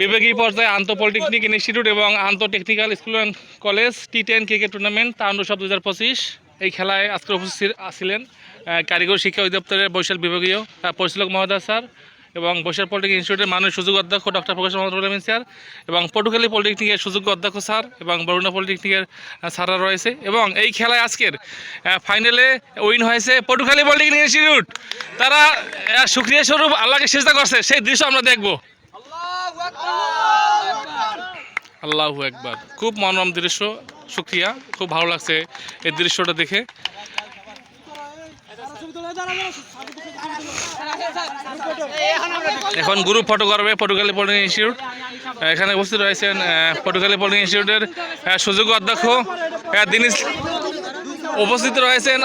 বিভাগীয় পর্যায়ে আন্ত পলিটেকনিক ইনস্টিটিউট এবং আন্ত technical school and college T ten cricket tournament তান্ডু সব দু পঁচিশ। এই খেলায় আজকে উপস্থিত ছিলেন কারিগরি শিক্ষা অধিদপ্তরের বৈশাল বিভাগীয় পরিচালক মহোদয় স্যার এবং বৈশাল পলিটেকনিক ইনস্টিটিউটের মাননীয় সুযোগ অধ্যক্ষ ডক্টর প্রকাশ মোহাম্মদ স্যার এবং পটুখালী পলিটেকনিকের সুযোগ্য অধ্যক্ষ স্যার এবং বরুণা পলিটেকনিকের স্যাররা রয়েছে এবং এই খেলায় আজকের ফাইনালে উইন হয়েছে পটুখালী পলিটেকনিক ইনস্টিটিউট। তারা সুক্রিয়া স্বরূপ আল্লাহকে চেষ্টা করছে, সেই দৃশ্য আমরা দেখব। আল্লাহু একবার খুব মনোরম দৃশ্য, সুক্রিয়া। খুব ভালো লাগছে এই দৃশ্যটা দেখে। এখন গ্রুপ ফটো করবে পটুখালী পলিটেকনিক ইনস্টিটিউট এখানে উপস্থিত রয়েছেন পটুখালী পলিটেকনিক ইনস্টিটিউটের সুযোগ্য অধ্যক্ষ দিনিস উপস্থিত রয়েছেন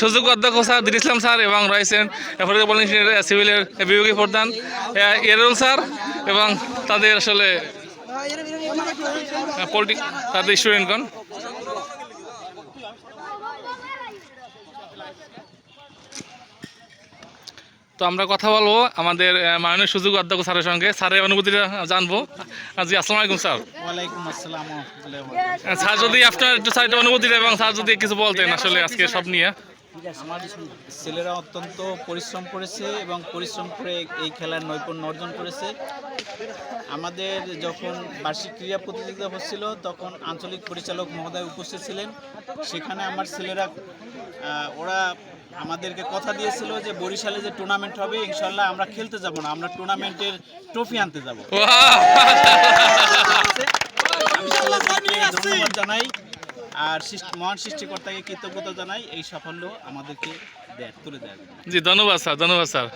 সুযোগ্য অধ্যক্ষ স্যার দিন ইসলাম স্যার এবং রয়েছেন পটুখালী পলিটেকনিক ইনস্টিটিউটের সিভিলের বিভাগীয় প্রধান এরুল স্যার এবং তাদের আসলে তাদের স্টুডেন্টগণ। তো আমরা কথা বলব আমাদের মাননীয় সুযোগ অধ্যক্ষ স্যারের সঙ্গে। স্যারের অনুভূতিটা জানব। জি আসসালামু আলাইকুম স্যার। স্যার যদি আপনার একটু স্যারের অনুভূতিটা এবং স্যার যদি কিছু বলতেন আসলে আজকে সব নিয়ে। আমার ছেলেরা অত্যন্ত পরিশ্রম করেছে এবং পরিশ্রম করে এই খেলার নৈপুণ্য অর্জন করেছে। আমাদের যখন বার্ষিক ক্রীড়া প্রতিযোগিতা হচ্ছিল তখন আঞ্চলিক পরিচালক মহোদয় উপস্থিত ছিলেন। সেখানে আমার ছেলেরা ওরা আমাদেরকে কথা দিয়েছিল যে বরিশালে যে টুর্নামেন্ট হবে ইনশাল্লাহ আমরা খেলতে যাব না আমরা টুর্নামেন্টের ট্রফি আনতে যাব। জানাই। আর মহান সৃষ্টিকর্তাকে কৃতজ্ঞতা জানাই এই সাফল্য আমাদেরকে দেয় তুলে দেয়। জি ধন্যবাদ স্যার ধন্যবাদ স্যার।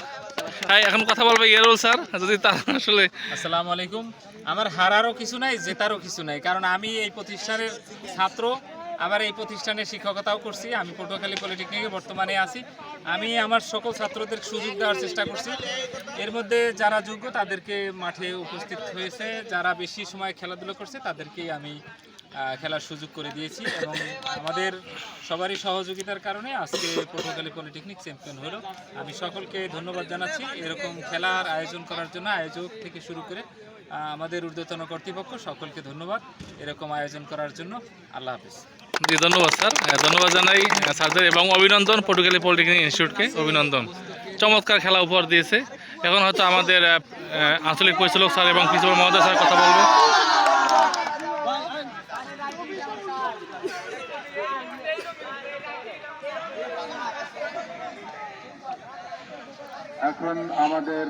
হ্যাঁ এখন কথা বলবে ইয়ারুল স্যার যদি তার আসলে আসসালামু আলাইকুম। আমার হারারও কিছু নাই জেতারও কিছু নাই কারণ আমি এই প্রতিষ্ঠানের ছাত্র আবার এই প্রতিষ্ঠানে শিক্ষকতাও করছি আমি পটুয়াখালী পলিটেকনিকে বর্তমানে আছি। আমি আমার সকল ছাত্রদের সুযোগ দেওয়ার চেষ্টা করছি। এর মধ্যে যারা যোগ্য তাদেরকে মাঠে উপস্থিত হয়েছে যারা বেশি সময় খেলাধুলো করছে তাদেরকেই আমি খেলার সুযোগ করে দিয়েছি এবং আমাদের সবারই সহযোগিতার কারণে আজকে পটুয়াখালী পলিটেকনিক চ্যাম্পিয়ন হলো। আমি সকলকে ধন্যবাদ জানাচ্ছি। এরকম খেলার আয়োজন করার জন্য আয়োজক থেকে শুরু করে আমাদের ঊর্ধ্বতন কর্তৃপক্ষ সকলকে ধন্যবাদ। এরকম আয়োজন করার জন্য আল্লাহ হাফিজ। জি, ধন্যবাদ স্যার। ধন্যবাদ জানাই স্যারদের এবং অভিনন্দন পটুখালী পলিটেকনিক ইনস্টিটিউটকে অভিনন্দন। চমৎকার খেলা উপহার দিয়েছে। এখন হয়তো আমাদের আঞ্চলিক পরিচালক স্যার এবং প্রিন্সিপাল মহোদয় স্যার কথা বলবে। এখন আমাদের